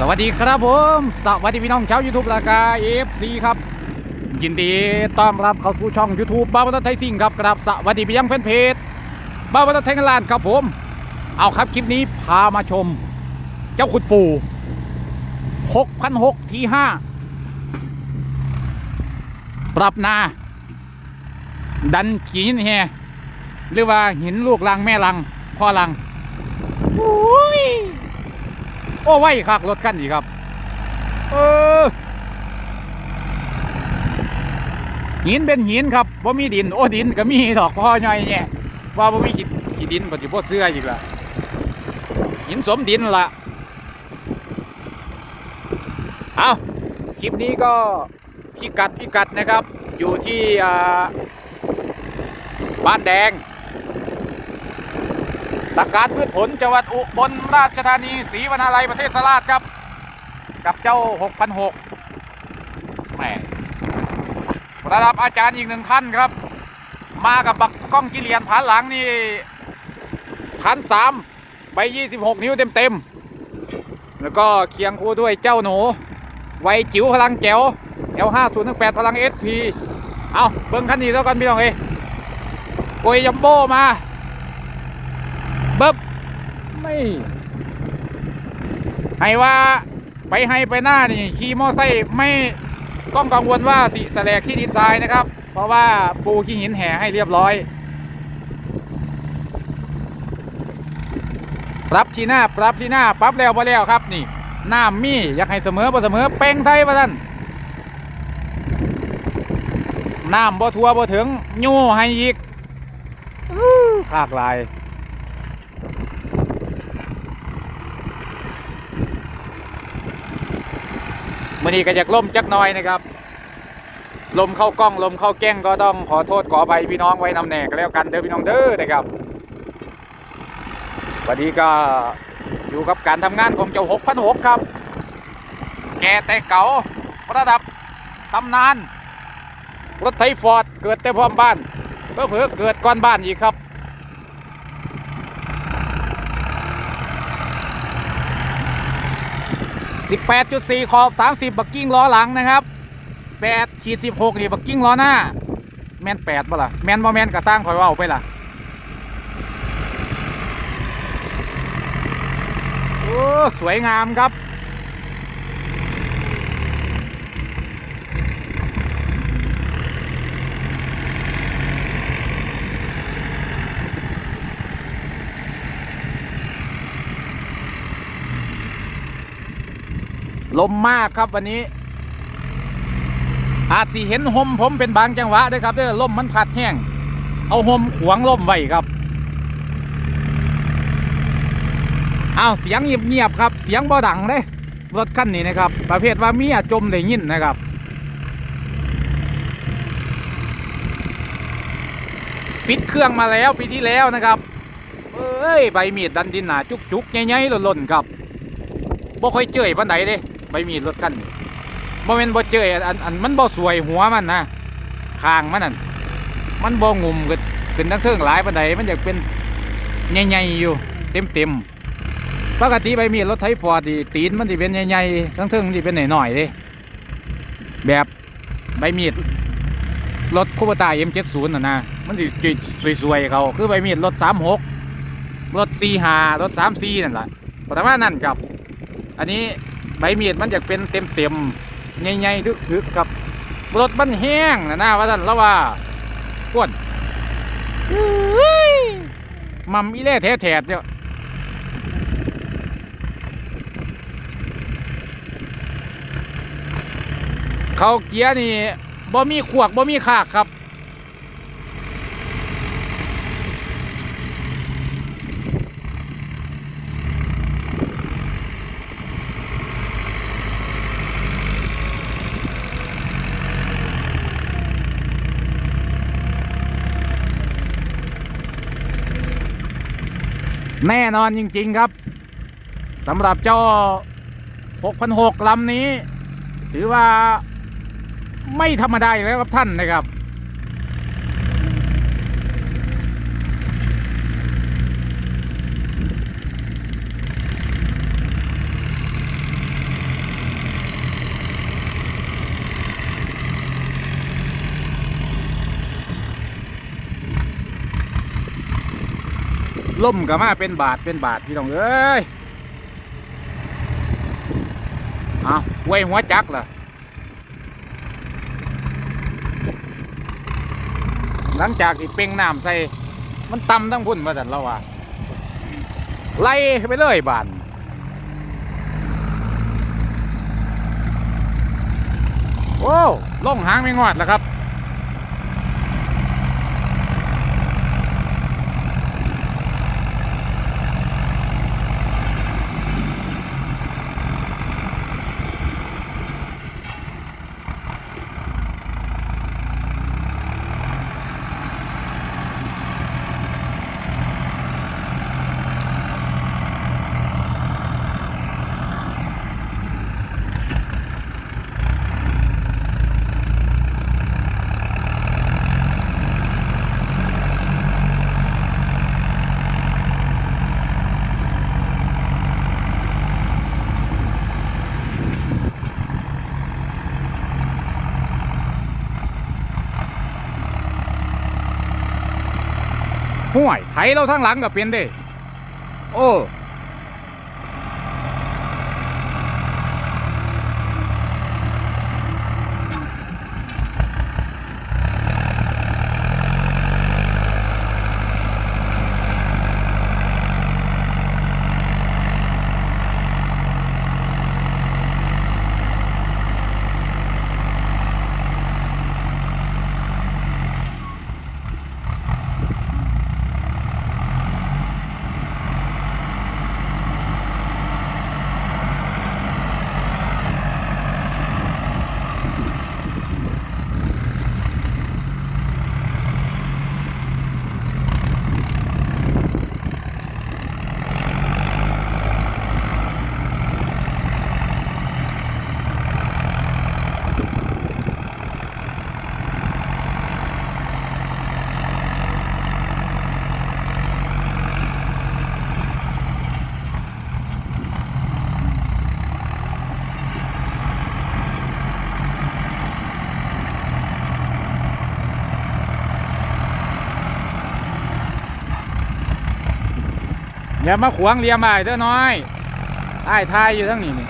สวัสดีครับผม สวัสดีพี่น้องชาวยูทูบรากาเอฟซีครับ ยินดีต้อนรับเข้าสู่ช่อง YouTube บ้าวัฒนไทยซิงครับครับสวัสดีไปยังแฟนเพจบ้าวัฒนไทยกันลานครับผม เอาครับคลิปนี้พามาชม เจ้าขุดปู่6,600ที5ปรับนา ดันหินแฮหรือว่าหินลูกลังแม่ลังพ่อลังโอ้ย โอ้ไว้คักรถคันนี้ครับ เออหินเป็นหินครับว่ามีดิน โอ้ดินก็มีดอกพ่อย่อยเนี่ยว่าว่ามีขี้ขี้ดินก็สิบ่เสื้ออีกละหินสมดินละเอาคลิปนี้ก็พิกัดพิกัดนะครับ อยู่ที่บ้านแดง ตะการพืชผลจังหวัดอุบลราชธานีศรีวนาลัยประเทศสราชครับ กับเจ้า6,600แหมระดับอาจารย์อีกหนึ่งท่านครับ มากับบักกล้องกิเลียนผานหลังนี่พันสามใบ26 นิ้วเต็มๆ แล้วก็เคียงคู่ด้วยเจ้าหนู ไวจิ๋วพลังแจ๋ว L5018 พลัง SP เอาเบิ้งคันนี้แล้วกันพี่น้องเอ้ยโกยยัมโบมา บิบไม่ให้ว่าไปให้ไปหน้านี่ขี่มอไซค์ไม่ต้องกังวลว่าสิแสลกขี้ดินทรายนะครับ เพราะว่าปูขี้หินแห่ให้เรียบร้อย ปรับที่หน้าปรับที่หน้าปรับแล้วพอแล้วครับนี่หน้ำมีอยากให้เสมอบ่เสมอเป้งไทยมาท่านน้ำบ่ทัวบ่ถึงยู่ให้อีกอื้อขากลาย มื่อนี้ก็อยากล่มจักน้อยนะครับ ลมเข้ากล้องลมเข้าแก้งก็ต้องขอโทษขออภัยพี่น้องไว้นำแหนกแล้วกันเด้อพี่น้องเด้อนะครับวันนี้ก็อยู่กับการทำงานของเจ้าหกพันหกครับ แกแต่เก่าระดับตำนาน รถไถฟอร์ดเกิดแต่พร้อมบ้านเพื่อเพื่อเกิดก่อนบ้านอีกครับ 18.4 ขอบ 30 บักกิ้งล้อหลังนะครับ8ขีด16 นี่บักกิ้งล้อหน้า แมน8ป่ะล่ะ แมนบ่แมนก็สร้างคอยว่าไปล่ะ โอ้ สวยงามครับ ลมมากครับวันนี้ อาจสิเห็นหมผมเป็นบางจังหวะด้วยครับเด้อลมมันพัดแห้ง เอาหมขวางลมไว้ครับเอาเสียงเงียบๆครับ เสียงบ่ดังเลยรถคันนี้นะครับ ประเภทว่าเมียจมได้ยินนะครับฟิตเครื่องมาแล้วปีที่แล้วนะครับเอ้ยใบมีดดันดินหนาจุกๆใหญ่ๆหล่นๆครับบ่ค่อยเจยปานใดเด้ ใบมีดรถคันนี้บ่แม่นบ่เจยอันอันมันบ่สวยหัวมันนะคางมันนั่นมันบ่งุมขึ้นขึ้นทั้งเทิงหลายปานใดมันอยากเป็นใหญ่ๆอยู่ เต็มๆปกติใบมีดรถไถฟอร์ดตีนมันสิเป็นใหญ่ๆทั้งเทิงมันสิเป็นหน่อยๆเด้แบบใบมีดรถคูปตา M70 น่ะนะมันสิสวยๆเขาคือใบมีดรถ36รถ45รถ34นั่นแหล่ะประมาณนั้นครับ อันนี้ ใบมีดมันจะเป็นเต็มเต็มๆใหญ่ๆทึกๆครับรถมันแห้งนะนะว่าท่านแล้วว่าพวนมัมอีเล่แท้แถดเนี่ยเขาเกียร์นี่บ่มีขวกบ่มีขากครับ แน่นอนจริง ๆ ครับสำหรับเจ้า 6,600ลำนี้ ถือว่าไม่ธรรมดาแล้วครับท่านนะครับ ล่มกับมาเป็นบาทเป็นบาทพี่น้องเอ้ยเอาไว้หัวจักล่ะหลังจากที่เป่งน้ำใส่ มันต่ำทั้งพุ่นมาแต่เราว่าไล่ไปเลยบานโอ้ล่องหางไม่งอดแล้วครับ ห่วยไถเราทั้งหลังก็เป็นเด้ โอ้ อย่ามาขวางเลียมอ้าเด้อน้อยไอ้ทายอยู่ทั้งนี้นี่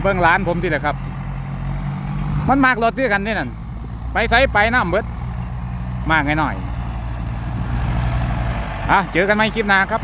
เบื้องร้านผมที่แหละครับ มันมากรถด้วยกันนี่นั่น ไปไสไปน้ำเบิดมากไงหน่อยอะเจอกันไหมคลิปหน้าครับ